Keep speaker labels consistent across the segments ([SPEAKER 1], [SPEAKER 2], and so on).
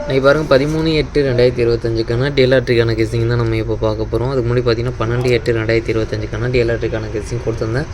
[SPEAKER 1] இன்னைக்கு பாருங்கள் பதிமூணு எட்டு ரெண்டாயிரத்தி இருபத்தஞ்சுக்கான டிஎல்ஆர்டிக்கான கெஸிங் தான் நம்ம இப்போ பார்க்க போகிறோம் அதுக்கு முன்னாடி பார்த்தீங்கன்னா பன்னெண்டு எட்டு ரெண்டாயிரத்தி இருபத்தஞ்சுக்கான டிஎல்ஆர்டிக்கான கெஸிங் கொடுத்துருந்தேன்.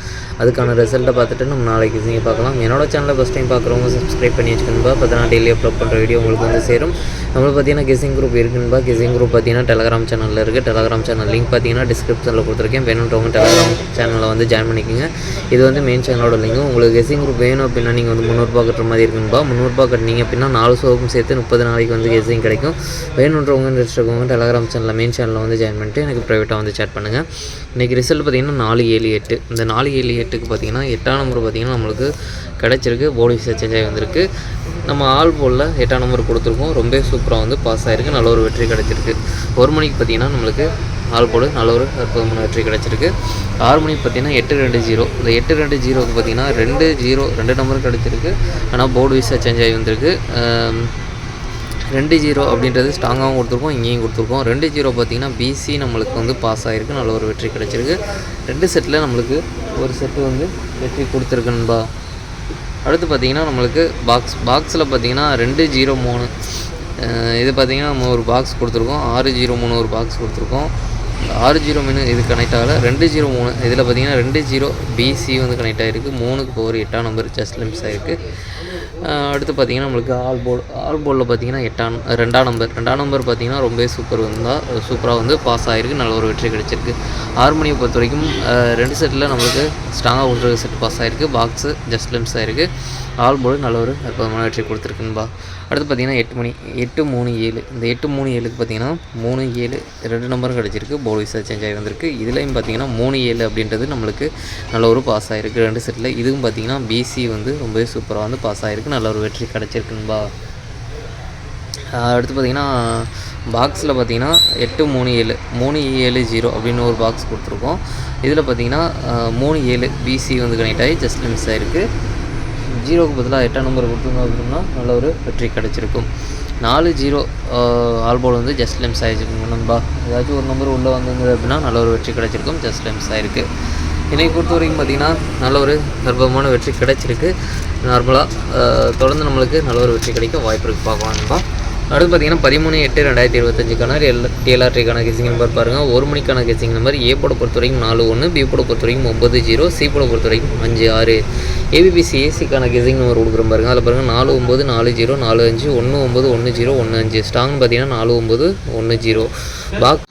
[SPEAKER 1] அதுக்கான ரிசல்ட்டை பார்த்துட்டு நம்ம நாளைக்கு கெஸிங்கை பார்க்கலாம். என்னோட சேனலை ஃபஸ்ட் டைம் பார்க்குறவங்க சப்ஸ்கிரைப் பண்ணி வச்சுக்கணும்பா அப்போ தான் டெய்லி அப்லோட் பண்ணுற வீடியோ உங்களுக்கு வந்து சேரும். நம்மளுக்கு பார்த்தீங்கன்னா கெஸிங் குரூப் இருக்குன்பா கெஸிங் குரூப் பார்த்தீங்கன்னா டெலகிராம் சேனலில் இருக்குது டெலகிராம் சேனல் லிங்க் பார்த்தீங்கன்னா டிஸ்கிரிப்ஷனில் கொடுத்துருக்கேன். வேணுன்றவங்க டெலகிராம் சேனலில் வந்து ஜாயின் பண்ணிக்கோங்க. இது வந்து மெயின் சேனலோட லிங்க் உங்களுக்கு கெஸிங் குரூப் வேணும் அப்படின்னா நீங்கள் வந்து முந்நூறுபா கட்டுற மாதிரி இருக்குன்பா முந்நூறுபா கட்டினீங்க அப்படின்னா நாலு சோப்பும் சேர்த்து முப்பது நாளைக்கு வந்து கெஸிங் கிடைக்கும். வேணுன்றவங்க இன்ட்ரெஸ்ட் இருக்கவங்க டெலகிராம் சேனலில் மெயின் சேனலில் வந்து ஜாயின் பண்ணிட்டு எனக்கு ப்ரைவேட்டாக வந்து சேட் பண்ணுங்கள் இன்றைக்கி ரிசல்ட் பார்த்தீங்கன்னா நாலு ஏழு எட்டு. இந்த நாலு ஏழு எட்டுக்கு பார்த்தீங்கன்னா எட்டாம் நம்பர் பார்த்தீங்கன்னா நம்மளுக்கு கிடச்சிருக்கு. போர்டு விசா சேஞ்ச் ஆகி வந்திருக்கு. நம்ம ஆல் போலில் எட்டாம் நம்பர் கொடுத்துருக்கோம். ரொம்ப சூப்பராக வந்து பாஸ் ஆகிருக்கு நல்ல ஒரு வெற்றி கிடச்சிருக்கு. ஒரு மணிக்கு பார்த்தீங்கன்னா நம்மளுக்கு ஆல் போடு. நல்ல ஒரு அற்புதமான வெற்றி கிடச்சிருக்கு. ஆறு மணிக்கு பார்த்தீங்கன்னா எட்டு ரெண்டு ஜீரோ இந்த எட்டு ரெண்டு ஜீரோக்கு பார்த்தீங்கன்னா ரெண்டு ஜீரோ ரெண்டு நம்பர் கிடச்சிருக்கு. ஆனால் போர்டு விசா சேஞ்ச் ஆகி வந்திருக்கு. ரெண்டு ஜீரோ அப்படின்றது ஸ்ட்ராங்காகவும் கொடுத்துருக்கோம் இங்கேயும் கொடுத்துருக்கோம். ரெண்டு ஜீரோ பார்த்தீங்கன்னா பிசி நம்மளுக்கு வந்து பாஸ் ஆகிருக்கு நல்ல ஒரு வெற்றி கிடச்சிருக்கு. ரெண்டு செட்டில் நம்மளுக்கு ஒரு செட்டு வந்து வெற்றி கொடுத்துருக்கு நண்பா. அடுத்து பார்த்தீங்கன்னா நம்மளுக்கு பாக்ஸ் பாக்ஸில் பார்த்தீங்கன்னா ரெண்டு ஜீரோ மூணு இது பார்த்தீங்கன்னா நம்ம ஒரு பாக்ஸ் கொடுத்துருக்கோம். ஆறு ஜீரோ மூணு ஒரு பாக்ஸ் கொடுத்துருக்கோம். ஆறு ஜீரோ மீன் இது கனெக்ட் ஆகலை. ரெண்டு ஜீரோ மூணு இதில் பார்த்தீங்கன்னா ரெண்டு ஜீரோ பிசி வந்து கனெக்ட் ஆகிருக்கு மூணுக்கு இப்போ ஒரு எட்டாம் நம்பர் ஜஸ்ட் லிம்ஸ் ஆகிருக்கு அடுத்து பார்த்தீங்கன்னா நம்மளுக்கு ஆல் போல் ஆல் போலில் பார்த்தீங்கன்னா எட்டாம் ரெண்டாம் நம்பர் ரெண்டாம் நம்பர் பார்த்தீங்கன்னா ரொம்பவே சூப்பர் வந்தால் சூப்பராக வந்து பாஸ் ஆகிருக்கு நல்ல ஒரு வெற்றி கிடைச்சிருக்கு. ஆறு மணியை பொறுத்த வரைக்கும் ரெண்டு செட்டில் நம்மளுக்கு ஸ்ட்ராங்காக கொடுத்துருக்க செட் பாஸ் ஆகிருக்கு பாக்ஸு ஜஸ்ட் லிம்ஸ் ஆகிருக்கு ஆல் போல் நல்ல ஒரு அற்புதமான வெற்றி கொடுத்துருக்குன்பா அடுத்து பார்த்தீங்கன்னா எட்டு மணி எட்டு மூணு ஏழு. இந்த எட்டு மூணு ஏழுக்கு பார்த்தீங்கன்னா மூணு ஏழு ரெண்டு நம்பரும் கிடச்சிருக்கு. போர்டு விசா சேஞ்ச் ஆகி வந்திருக்கு. இதுலேயும் பார்த்தீங்கன்னா மூணு ஏழு அப்படின்றது நம்மளுக்கு நல்ல ஒரு பாஸ் ஆகிருக்கு ரெண்டு செட்டில் இதுவும் பார்த்தீங்கன்னா பிசி வந்து ரொம்பவே சூப்பராக வந்து பாஸ் ஆகிருக்கு நல்ல ஒரு வெற்றி கிடச்சிருக்குன்பா. அடுத்து பார்த்தீங்கன்னா பாக்ஸில் பார்த்தீங்கன்னா எட்டு மூணு ஏழு மூணு ஏழு ஜீரோ அப்படின்னு ஒரு பாக்ஸ் கொடுத்துருக்கோம். இதில் பார்த்தீங்கன்னா மூணு ஏழு பிசி வந்து கனெக்ட் ஆகி ஜஸ்ட் மிஸ் ஆகிருக்கு ஜீரோக்கு பதிலாக எட்டாம் நம்பர் கொடுத்துருந்தோம் அப்படின்னா நல்ல ஒரு வெற்றி கிடச்சிருக்கும். நாலு ஜீரோ ஆல்போல் வந்து ஜஸ்ட் லெம்ஸ் ஆகிருக்குங்க நண்பா. ஏதாச்சும் ஒரு நம்பர் உள்ளே வந்திருந்தது அப்படின்னா நல்ல ஒரு வெற்றி கிடச்சிருக்கும். ஜஸ்ட் லெம்ஸ் ஆகிருக்கு என்னை பொறுத்த வரைக்கும் பார்த்தீங்கன்னா நல்ல ஒரு கர்ப்பமான வெற்றி கிடைச்சிருக்கு. நார்மலாக தொடர்ந்து நம்மளுக்கு நல்ல ஒரு வெற்றி கிடைக்க வாய்ப்பு இருக்குது பார்க்கலாம் நண்பா. அடுத்து பார்த்தீங்கன்னா பதிமூணு எட்டு ரெண்டாயிரத்தி இருபத்தஞ்சுக்கான டிஎல்ஆர்டிக்கான கெசிங் நம்பர் பாருங்கள் ஒரு மணிக்கான கெசிங் நம்பர் ஏ போட பொறுத்த வரைக்கும் நாலு ஒன்று பி போட பொறுத்த வரைக்கும் ஒம்பது ஜீரோ சி போட பொறுத்த வரைக்கும் அஞ்சு ஆறு. ஏபிபிசி ஏசிக்கான கெசிங் நம்பர் கொடுக்குற பாருங்க. அதில் பாருங்கள் நாலு ஒம்பது நாலு ஜீரோ நாலு அஞ்சு ஒன்று ஒம்பது ஒன்று ஜீரோ ஒன்று அஞ்சு. ஸ்டாங் பார்த்தீங்கன்னா நாலு ஒம்பது ஒன்று ஜீரோ. பாக்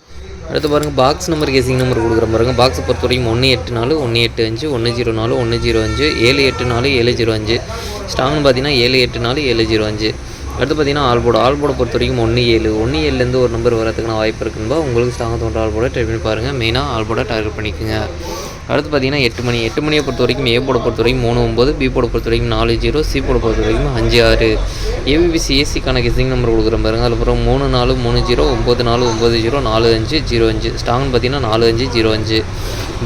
[SPEAKER 1] அடுத்து பாருங்கள் பாக்ஸ் நம்பர் கேசிங் நம்பர் கொடுக்குற பாருங்கள் பாக்ஸை பொறுத்த வரைக்கும் ஒன்று எட்டு நாலு ஒன்று எட்டு அஞ்சு ஒன்று ஜீரோ நாலு ஒன்று ஜீரோ அஞ்சு ஏழு எட்டு நாலு ஏழு ஜீரோ அஞ்சு. ஸ்டாங்னு பார்த்தீங்கன்னா ஏழு எட்டு நாலு ஏழு ஜீரோ அஞ்சு. அடுத்து பார்த்தீங்கன்னா ஆல்போர்டு ஆல்போர்டை பொறுத்த வரைக்கும் ஒன்று ஏழு. ஒன்று ஏழுலேருந்து ஒரு நம்பர் வரதுக்கான வாய்ப்பு இருக்குன்பா உங்களுக்கு ஸ்ட்ராங்காக தோன்ற ஆல்போர்டை ட்ரை பண்ணி பாருங்கள் மெயினாக ஆல்போர்டை டார்கெட் பண்ணிக்கோங்க. அடுத்து பார்த்தீங்கன்னா எட்டு மணி எட்டு மணியை பொறுத்த வரைக்கும் ஏ போட பொறுத்த வரைக்கும் மூணு ஒம்பது பி போட பொறுத்த வரைக்கும் நாலு ஜீரோ சி போட பொறுத்த வரைக்கும் அஞ்சு ஆறு. ஏபிபிசி ஏசிக்கான கெஸிங் நம்பர் கொடுக்குறேன் பாருங்க. அதுக்கப்புறம் மூணு நாலு மூணு ஜீரோ ஒம்பது நாலு ஒம்பது ஜீரோ நாலு அஞ்சு ஜீரோ அஞ்சு. ஸ்டாங்னு பார்த்தீங்கன்னா நாலு அஞ்சு ஜீரோ அஞ்சு.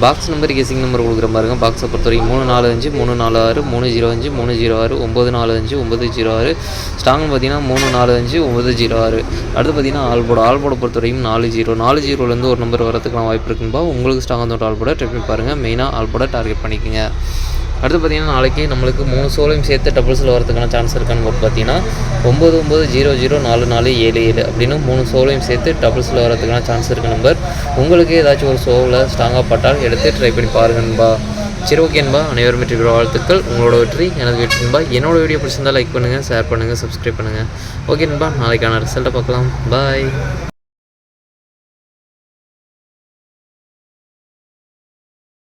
[SPEAKER 1] பாக்ஸ் நம்பர் கெசிங் நம்பர் கொடுக்குற பாருங்க. பாக்ஸை பொறுத்த வரைக்கும் மூணு நாலு அஞ்சு மூணு நாலு ஆறு மூணு ஜீரோ அஞ்சு மூணு ஜீரோ ஆறு ஒம்பது நாலு அஞ்சு ஒம்பது ஜீரோ ஆறு. ஸ்டாங்னு பார்த்தீங்கன்னா மூணு நாலு அஞ்சு ஒம்பது ஜீரோ ஆறு. அடுத்து பார்த்தீங்கன்னா ஆல்போட ஆல்போட பொறுத்த வரைக்கும் நாலு ஜீரோ. நாலு ஜீரோலேருந்து ஒரு நம்பர் வரதுக்கான வாய்ப்பு இருக்குன்பா. உங்களுக்கு ஸ்டாங் தோட்ட ஆல்போட ட்ரிப் பண்ணி பாருங்கள் மெயினாக ஆல்போர்டை டார்கெட் பண்ணிக்கோங்க. அடுத்து பார்த்தீங்கன்னா நாளைக்கு நம்மளுக்கு மூணு சோலையும் சேர்த்து டபுள்ஸில் வரதுக்கான சான்ஸ் இருக்கான்னு போட்டு பார்த்தீங்கன்னா ஒம்பது ஒம்பது ஜீரோ ஜீரோ நாலு நாலு ஏழு ஏழு அப்படின்னு மூணு சோலையும் சேர்த்து டபுள்ஸில் வரதுக்கான சான்ஸ் இருக்க நம்பர் உங்களுக்கு ஏதாச்சும் ஒரு சோவில் ஸ்ட்ராங்காக பட்டால் எடுத்து ட்ரை பண்ணி பாருங்கன்பா சரி ஓகேன்பா அனைவரும் வெற்றி வாழ்த்துக்கள். உங்களோட வெற்றி எனது வெற்றின்பா என்னோட வீடியோ பிடிச்சிருந்தா லைக் பண்ணுங்கள் ஷேர் பண்ணுங்கள் சப்ஸ்கிரைப் பண்ணுங்கள் ஓகேன்பா நாளைக்கான ரிசல்ட்டை பார்க்கலாம். பாய்